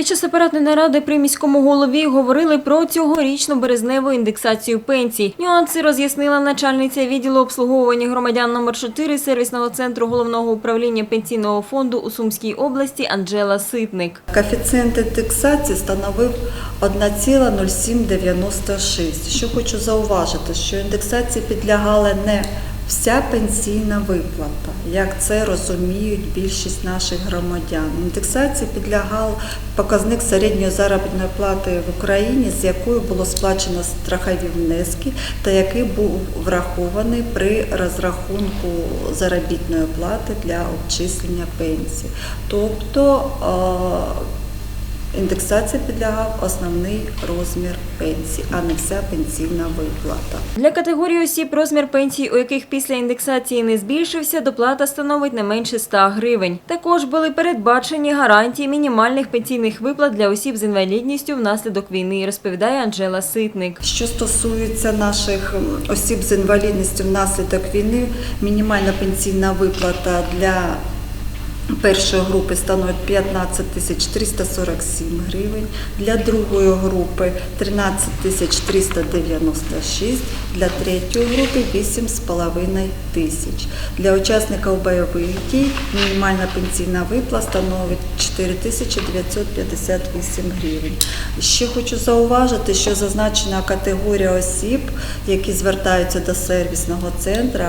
Під час апаратної наради при міському голові говорили про цьогорічну березневу індексацію пенсій. Нюанси роз'яснила начальниця відділу обслуговування громадян номер 4 сервісного центру головного управління пенсійного фонду у Сумській області Анджела Ситник. Коефіцієнт індексації становив 1,0796. Що хочу зауважити, що індексації підлягала не вся пенсійна виплата, як це розуміють більшість наших громадян. Індексації підлягав показник середньої заробітної плати в Україні, з якою було сплачено страхові внески та який був врахований при розрахунку заробітної плати для обчислення пенсії. Тобто е, Індексації підлягав основний розмір пенсії, а не вся пенсійна виплата. Для категорії осіб розмір пенсії, у яких після індексації не збільшився, доплата становить не менше 100 гривень. Також були передбачені гарантії мінімальних пенсійних виплат для осіб з інвалідністю внаслідок війни, розповідає Анджела Ситник. Що стосується наших осіб з інвалідністю внаслідок війни, мінімальна пенсійна виплата для першої групи становить 15 тисяч 347 гривень, для другої групи 13 тисяч 396, для третьої групи 8,5 тисяч. Для учасників бойових дій мінімальна пенсійна виплата становить 4 тисячі 958 гривень. Ще хочу зауважити, що зазначена категорія осіб, які звертаються до сервісного центру,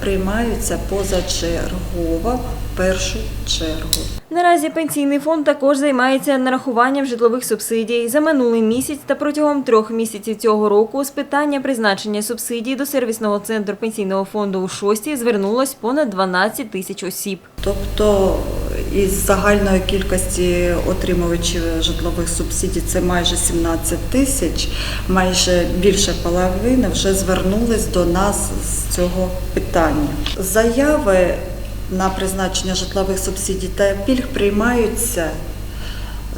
приймаються позачергово першу чергу. Наразі пенсійний фонд також займається нарахуванням житлових субсидій. За минулий місяць та протягом трьох місяців цього року з питання призначення субсидій до сервісного центру пенсійного фонду у шості звернулось понад 12 тисяч осіб. Тобто із загальної кількості отримувачів житлових субсидій це майже 17 тисяч, майже більше половини вже звернулись до нас з цього питання. Заяви на призначення житлових субсидій та пільг приймаються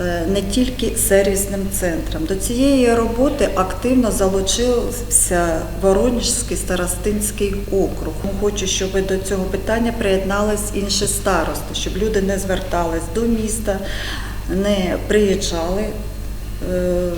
е, не тільки сервісним центром. До цієї роботи активно залучився Воронежський старостинський округ. Хочу, щоб до цього питання приєднались інші старости, щоб люди не звертались до міста, не приїжджали е,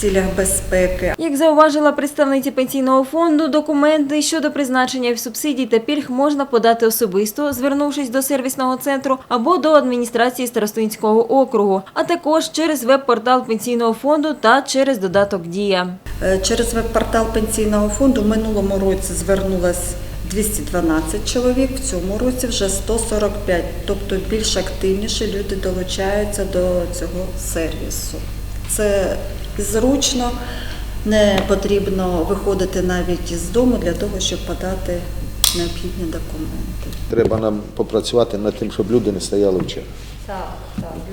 цілях безпеки, Як зауважила представниця пенсійного фонду, документи щодо призначення субсидій та пільг можна подати особисто, звернувшись до сервісного центру або до адміністрації Старостинського округу, а також через веб-портал пенсійного фонду та через додаток Дія. Е, Через веб-портал пенсійного фонду в минулому році звернулось 212 чоловік, в цьому році вже 145, тобто більш активніше люди долучаються до цього сервісу. Це зручно, не потрібно виходити навіть із дому для того, щоб подати необхідні документи. Треба нам попрацювати над тим, щоб люди не стояли в чергах.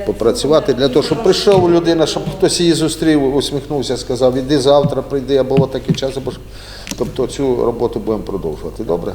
Попрацювати для того, щоб прийшов людина, щоб хтось її зустрів, усміхнувся, сказав, іди завтра, прийди, або в такий час, або ж. Тобто цю роботу будемо продовжувати. Добре?